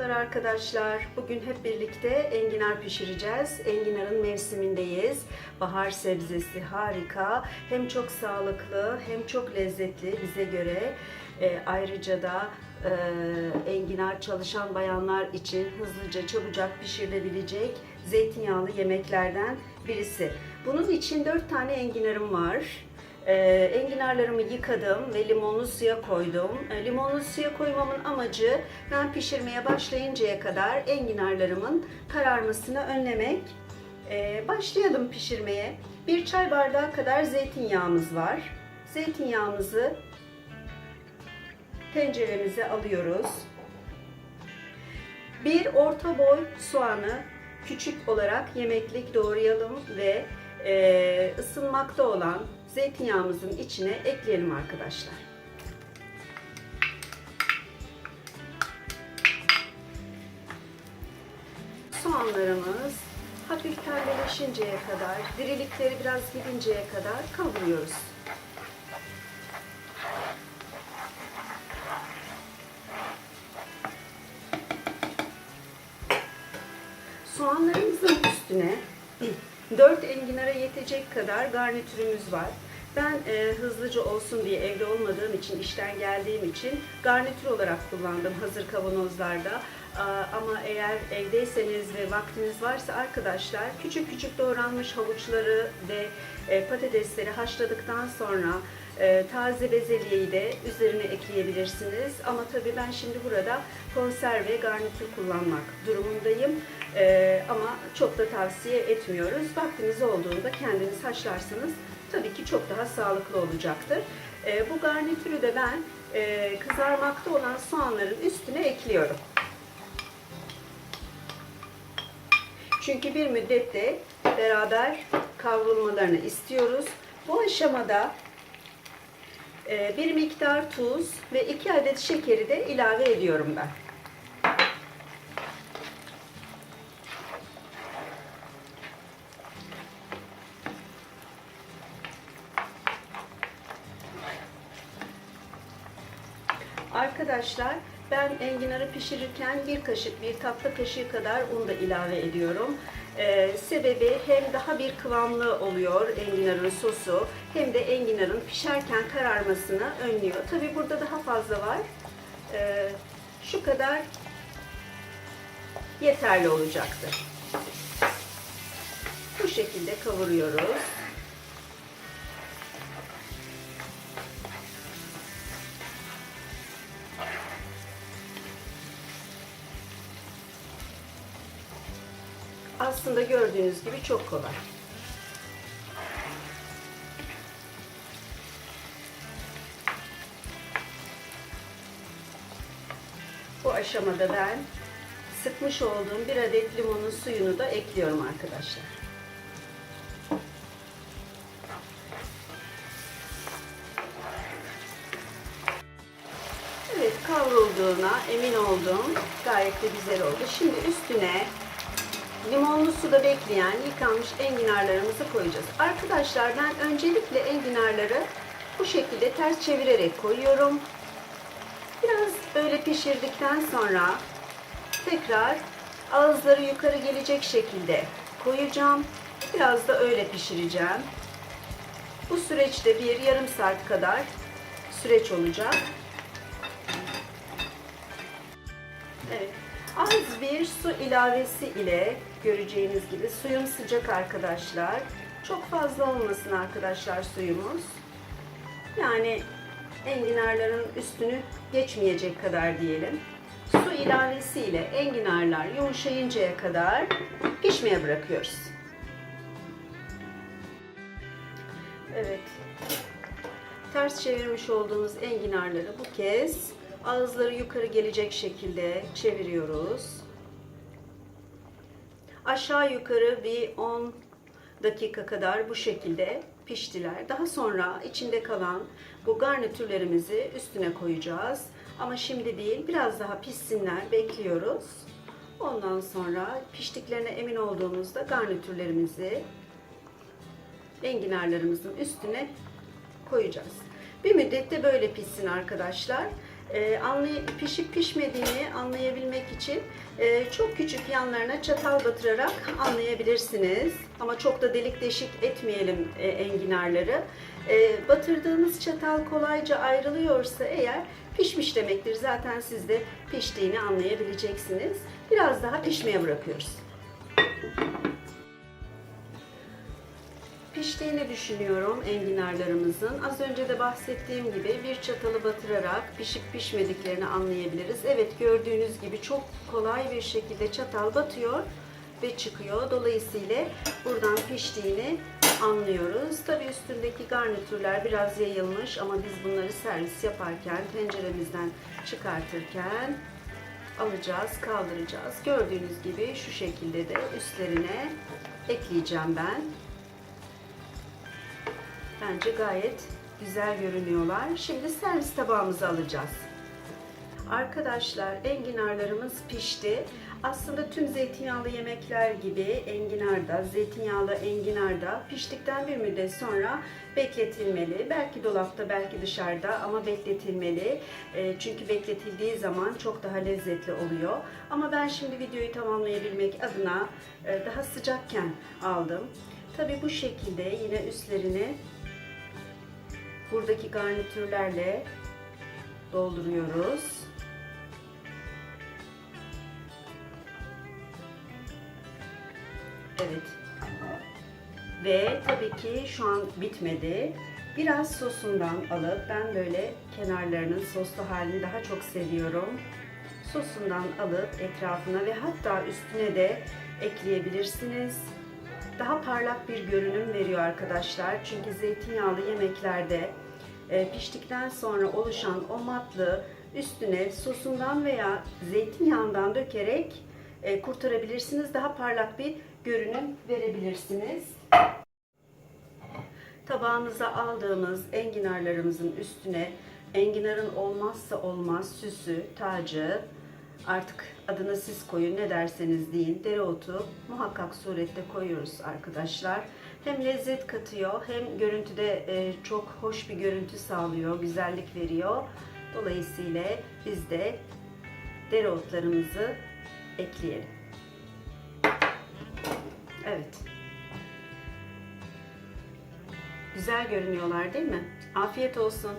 Merhabalar arkadaşlar. Bugün hep birlikte enginar pişireceğiz. Enginarın mevsimindeyiz. Bahar sebzesi harika. Hem çok sağlıklı hem çok lezzetli bize göre. Ee, ayrıca da e, enginar çalışan bayanlar için hızlıca çabucak pişirilebilecek zeytinyağlı yemeklerden birisi. Bunun için 4 tane enginarım var. Ee, enginarlarımı yıkadım ve limonlu suya koydum. Ee, limonlu suya koymamın amacı ben pişirmeye başlayıncaya kadar enginarlarımın kararmasını önlemek. Ee, başlayalım pişirmeye. Bir çay bardağı kadar zeytinyağımız var. Zeytinyağımızı tenceremize alıyoruz. Bir orta boy soğanı küçük olarak yemeklik doğrayalım ve e, ısınmakta olan zeytinyağımızın içine ekleyelim arkadaşlar. Soğanlarımız hafif pembeleşinceye kadar, dirilikleri biraz gidinceye kadar kavuruyoruz. Soğanlarımızın üstüne 4 enginara yetecek kadar garnitürümüz var. Ben e, hızlıca olsun diye evde olmadığım için, işten geldiğim için garnitür olarak kullandım hazır kavanozlarda. Aa, ama eğer evdeyseniz ve vaktiniz varsa arkadaşlar küçük küçük doğranmış havuçları ve e, patatesleri haşladıktan sonra e, taze bezelyeyi de üzerine ekleyebilirsiniz. Ama tabii ben şimdi burada konserve garnitür kullanmak durumundayım. E, ama çok da tavsiye etmiyoruz. Vaktiniz olduğunda kendiniz haşlarsanız tabii ki çok daha sağlıklı olacaktır. E, bu garnitürü de ben e, kızarmakta olan soğanların üstüne ekliyorum. Çünkü bir müddet de beraber kavrulmalarını istiyoruz. Bu aşamada bir miktar tuz ve 2 adet şekeri de ilave ediyorum ben. Arkadaşlar ben enginarı pişirirken bir kaşık, bir tatlı kaşığı kadar un da ilave ediyorum. Ee, sebebi hem daha bir kıvamlı oluyor enginarın sosu hem de enginarın pişerken kararmasını önlüyor. Tabi burada daha fazla var. Ee, şu kadar yeterli olacaktır. Bu şekilde kavuruyoruz. Aslında gördüğünüz gibi çok kolay. Bu aşamada ben sıkmış olduğum bir adet limonun suyunu da ekliyorum arkadaşlar. Evet kavrulduğuna emin oldum. Gayet de güzel oldu. Şimdi üstüne limonlu suda bekleyen yıkanmış enginarlarımızı koyacağız. Arkadaşlar ben öncelikle enginarları bu şekilde ters çevirerek koyuyorum. Biraz böyle pişirdikten sonra tekrar ağızları yukarı gelecek şekilde koyacağım. Biraz da öyle pişireceğim. Bu süreçte bir yarım saat kadar süreç olacak. Evet. Az bir su ilavesi ile göreceğiniz gibi suyum sıcak arkadaşlar. Çok fazla olmasın arkadaşlar suyumuz. Yani enginarların üstünü geçmeyecek kadar diyelim. Su ilavesi ile enginarlar yumuşayıncaya kadar pişmeye bırakıyoruz. Evet. Ters çevirmiş olduğumuz enginarları bu kez ağızları yukarı gelecek şekilde çeviriyoruz. Aşağı yukarı bir 10 dakika kadar bu şekilde piştiler. Daha sonra içinde kalan bu garnitürlerimizi üstüne koyacağız. Ama şimdi değil, biraz daha pişsinler, bekliyoruz. Ondan sonra piştiklerine emin olduğumuzda garnitürlerimizi enginarlarımızın üstüne koyacağız. Bir müddet de böyle pişsin arkadaşlar. E, anlay pişip pişmediğini anlayabilmek için e, çok küçük yanlarına çatal batırarak anlayabilirsiniz. Ama çok da delik deşik etmeyelim e, enginarları. E, batırdığınız çatal kolayca ayrılıyorsa eğer pişmiş demektir. Zaten siz de piştiğini anlayabileceksiniz. Biraz daha pişmeye bırakıyoruz. Piştiğini düşünüyorum enginarlarımızın. Az önce de bahsettiğim gibi bir çatalı batırarak pişip pişmediklerini anlayabiliriz. Evet gördüğünüz gibi çok kolay bir şekilde çatal batıyor ve çıkıyor. Dolayısıyla buradan piştiğini anlıyoruz. Tabii üstündeki garnitürler biraz yayılmış ama biz bunları servis yaparken tenceremizden çıkartırken alacağız, kaldıracağız. Gördüğünüz gibi şu şekilde de üstlerine ekleyeceğim ben. Bence gayet güzel görünüyorlar. Şimdi servis tabağımıza alacağız. Arkadaşlar enginarlarımız pişti. Aslında tüm zeytinyağlı yemekler gibi enginarda, zeytinyağlı enginarda piştikten bir müddet sonra bekletilmeli. Belki dolapta, belki dışarıda ama bekletilmeli. E, Çünkü bekletildiği zaman çok daha lezzetli oluyor. Ama ben şimdi videoyu tamamlayabilmek adına e, daha sıcakken aldım. Tabi bu şekilde yine üstlerini buradaki garnitürlerle dolduruyoruz. Evet. Ve tabii ki şu an bitmedi. Biraz sosundan alıp ben böyle kenarlarının soslu halini daha çok seviyorum. Sosundan alıp etrafına ve hatta üstüne de ekleyebilirsiniz. Daha parlak bir görünüm veriyor arkadaşlar. Çünkü zeytinyağlı yemeklerde piştikten sonra oluşan o matlı üstüne sosundan veya zeytinyağından dökerek e, kurtarabilirsiniz. Daha parlak bir görünüm verebilirsiniz. Tabağımıza aldığımız enginarlarımızın üstüne enginarın olmazsa olmaz süsü, tacı, artık adını siz koyun ne derseniz deyin dereotu muhakkak surette koyuyoruz arkadaşlar. Hem lezzet katıyor hem görüntüde e, çok hoş bir görüntü sağlıyor, güzellik veriyor. Dolayısıyla biz de dereotlarımızı ekleyelim. Evet. Güzel görünüyorlar değil mi? Afiyet olsun.